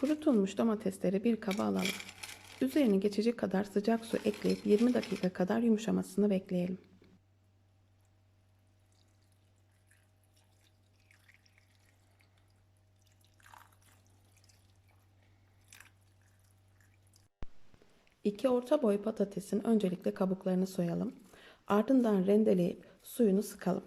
Kurutulmuş domatesleri bir kaba alalım. Üzerine geçecek kadar sıcak su ekleyip 20 dakika kadar yumuşamasını bekleyelim. İki orta boy patatesin öncelikle kabuklarını soyalım. Ardından rendeleyip suyunu sıkalım.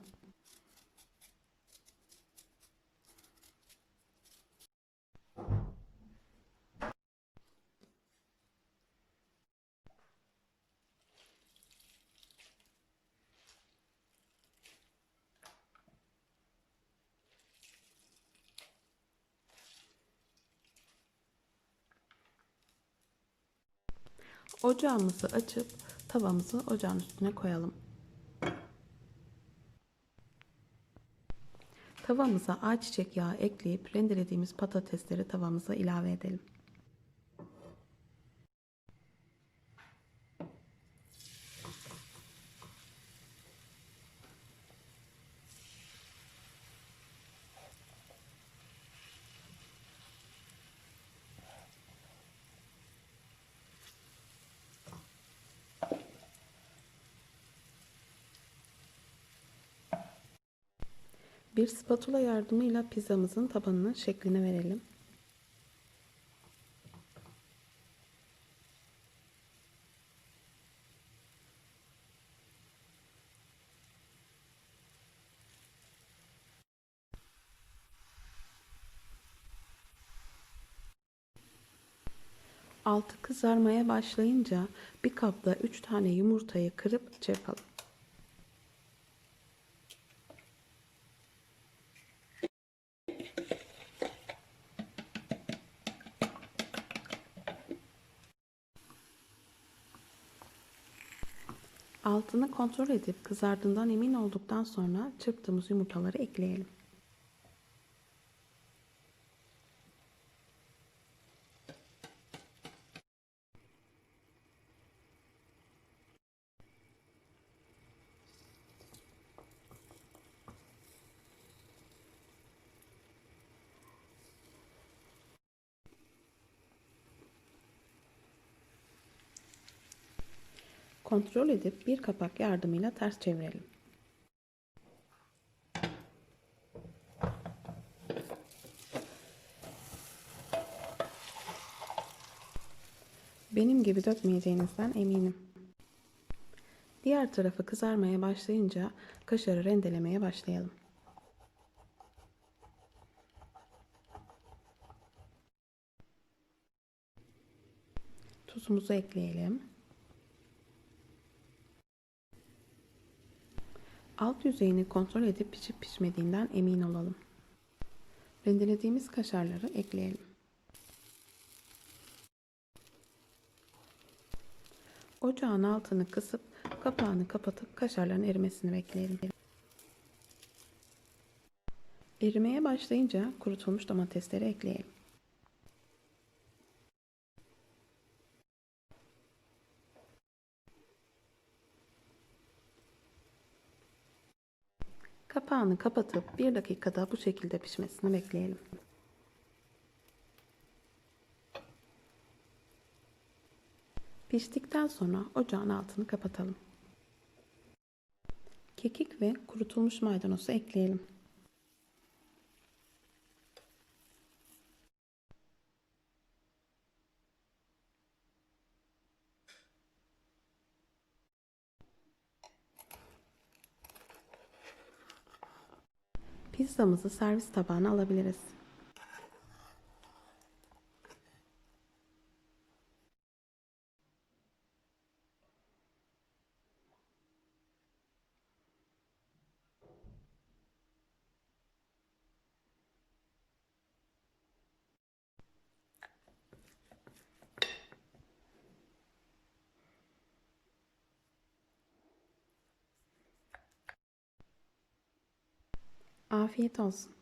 Ocağımızı açıp tavamızı ocağın üstüne koyalım. Tavamıza ayçiçek yağı ekleyip rendelediğimiz patatesleri tavamıza ilave edelim. Bir spatula yardımıyla pizzamızın tabanının şeklini verelim. Altı kızarmaya başlayınca bir kapta 3 tane yumurtayı kırıp çırpalım. Altını kontrol edip kızardığından emin olduktan sonra çırptığımız yumurtaları ekleyelim. Kontrol edip bir kapak yardımıyla ters çevirelim. Benim gibi dökmeyeceğinizden eminim. Diğer tarafı kızarmaya başlayınca kaşarı rendelemeye başlayalım. Tuzumuzu ekleyelim. Alt yüzeyini kontrol edip pişip pişmediğinden emin olalım. Rendelediğimiz kaşarları ekleyelim. Ocağın altını kısıp kapağını kapatıp kaşarların erimesini bekleyelim. Erimeye başlayınca kurutulmuş domatesleri ekleyelim. Kapağını kapatıp 1 dakikada bu şekilde pişmesini bekleyelim. Piştikten sonra ocağın altını kapatalım. Kekik ve kurutulmuş maydanozu ekleyelim. Pizzamızı servis tabağına alabiliriz. Afiyet olsun.